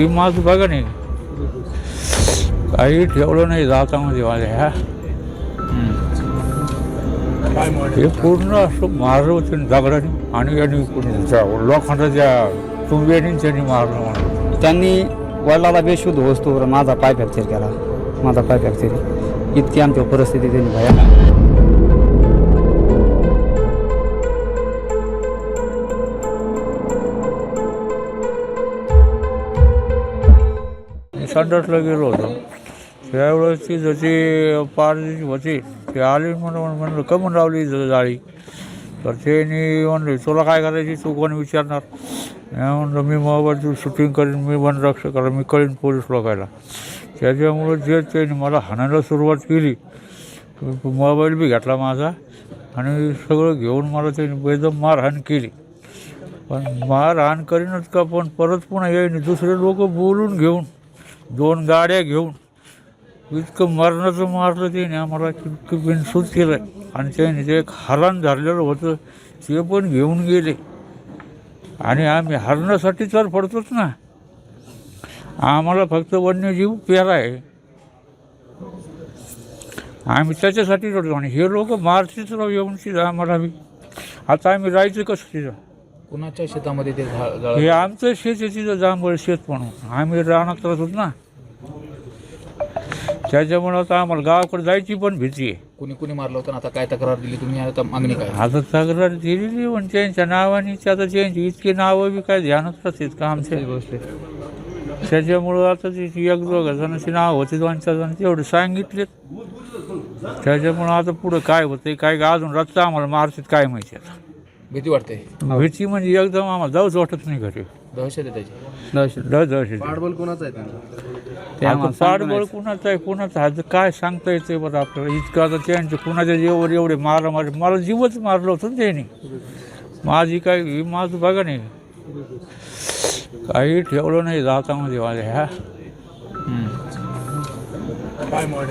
ಈ ಮಾತು ಬಗ್ಗೆ ನೀವು ಐದು ಎವಳೋ ಇದಾಗ್ತಾ ಇದೆ ಹ್ಞೂ हे पूर्ण असं मारलं होतं दगडाने आणि यांनी कोणी त्या लोखंडाच्या तुंब्याने त्यांनी मारलं म्हणून. त्यांनी वडिलाला बेशुद्ध वस्तूवर माझा पाय फ्रॅक्चर केला. माझा पाय फ्रॅक्चर इतकी आमची परिस्थिती त्यांनी भयानक. संडासला गेलो होतो. त्यावेळेस ती जशी पारची होती ते आले म्हणून म्हणलं कमून लावली इथं जाळी. तर त्यांनी म्हणले तुला काय करायची? तू कोण विचारणार? म्हणलं मी मोबाईल शूटिंग करीन मी पण रक्षक करा मी कळीन पोलीस लोकायला. त्याच्यामुळं जे त्यांनी मला हाणायला सुरुवात केली मोबाईल बी घेतला माझा आणि सगळं घेऊन मला त्यांनी एकदम मारहाण केली. पण मारहाण करीनच का पण परत पुन्हा येईन दुसरे लोक बोलून घेऊन दोन गाड्या घेऊन इतकं मरणाचं मारलं त्याने आम्हाला इतकं बिनसूत केलं. आणि त्याने ते एक हरण धरलेलं होतं ते पण घेऊन गेले. आणि आम्ही हरणासाठी तर पडतोच ना. आम्हाला फक्त वन्यजीव प्यारा आहे. आम्ही त्याच्यासाठी रडतो. आणि हे लोक मारतीच राव येऊन तिथं आम्हाला बी. आता आम्ही राहायचं कसं तिथं? कुणाच्या शेतामध्ये ते हे आमचं शेत आहे तिथं जांभळ शेत म्हणून. आम्ही राहणार होत ना. त्याच्यामुळं आता आम्हाला गावाकडे जायची पण भीती आहे. कुणी कुणी मारलं होतं आणि आता काय तक्रार दिली तुम्ही? आता मागणी काय? आता तक्रार दिलेली पण त्यांच्या नावाने आता त्यांची इतकी नावं बी काय ध्यानच नसतात का आमच्या? त्याच्यामुळं आता ती एक दोघं जणांची नाव होती दोन चार जण तेवढे सांगितलेत. त्याच्यामुळं आता पुढं काय होतंय काय अजून रस्ता आम्हाला मारतात काय माहिती आता. भीती वाटते. भीती म्हणजे एकदम आम्हाला जाऊच वाटत नाही घरी दहशत आहे त्याची. दहशत. दहशत. आम्हाला सांगता पाठबळ नाही. कुणाचं आहे कुणाचं आता काय सांगता येते बरं आपल्याला? इतकं आता त्यांच्या कुणाच्या जीवावर एवढे मारा मार मला जीवच मारलं होतं ना त्यांनी. माझी काय ही माझं बघा नाही काही ठेवलं नाही जातामध्ये माझ्या ह्या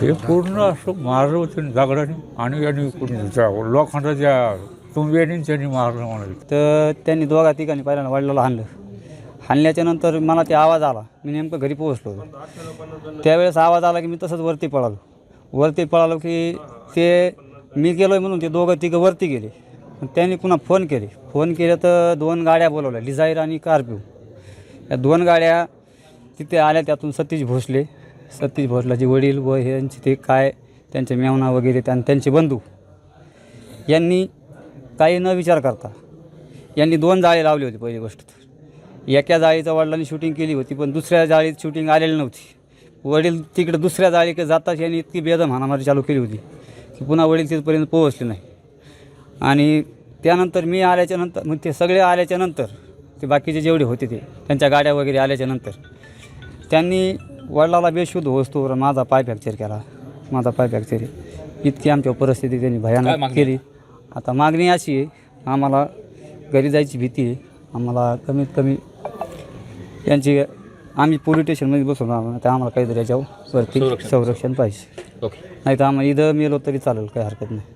हे पूर्ण असं मारलं होतं दगडाने. आणि यांनी लोखंडाच्या तुंब्याने त्यांनी मारलं म्हणून तर त्यांनी दोघा ठिकाणी पहिल्यांदा वडिलाला हाणलं. हाणल्याच्यानंतर मला ते आवाज आला. मी नेमकं घरी पोहोचलो. होतो त्यावेळेस आवाज आला की मी तसंच वरती पळालो. वरती पळालो की ते मी गेलो म्हणून ते दोघं तिघं वरती गेले. त्यांनी पुन्हा फोन केले. फोन केले तर दोन गाड्या बोलवल्या डिझायर आणि कार्पिओ या दोन गाड्या तिथे आल्या त्यातून सतीश भोसले. सतीश भोसलाचे वडील व यांचे ते काय त्यांचे मेवना वगैरे त्यां त्यांचे बंधू. यांनी काही न विचार करता यांनी दोन जाळे लावले होते पहिली गोष्ट एका जाळीच्या वडिलांनी शूटिंग केली होती पण दुसऱ्या जाळीत शूटिंग आलेली नव्हती. वडील तिकडे दुसऱ्या जाळीकडे जाताच यांनी इतकी बेदम हाणामारी चालू केली होती की पुन्हा वडील तिथपर्यंत पोहोचले नाही. आणि त्यानंतर मी आल्याच्यानंतर मग ते सगळे आल्याच्यानंतर ते बाकीचे जेवढे होते ते त्यांच्या गाड्या वगैरे आल्याच्यानंतर त्यांनी वडिलाला बेशुद्ध वस्तूवर माझा पाय फ्रॅक्चर केला. माझा पाय फ्रॅक्चर. इतकी आमच्या परिस्थिती त्यांनी भयानक केली. आता मागणी अशी आहे आम्हाला घरी जायची भीती आहे. आम्हाला कमीत कमी यांची आम्ही पोलीस स्टेशनमध्ये बसून आहोत तर आम्हाला काहीतरी याच्यावर वरती संरक्षण. संरक्षण पाहिजे. ओके. नाही तर आम्हाला इथं मेलो तरी चालेल काही हरकत नाही.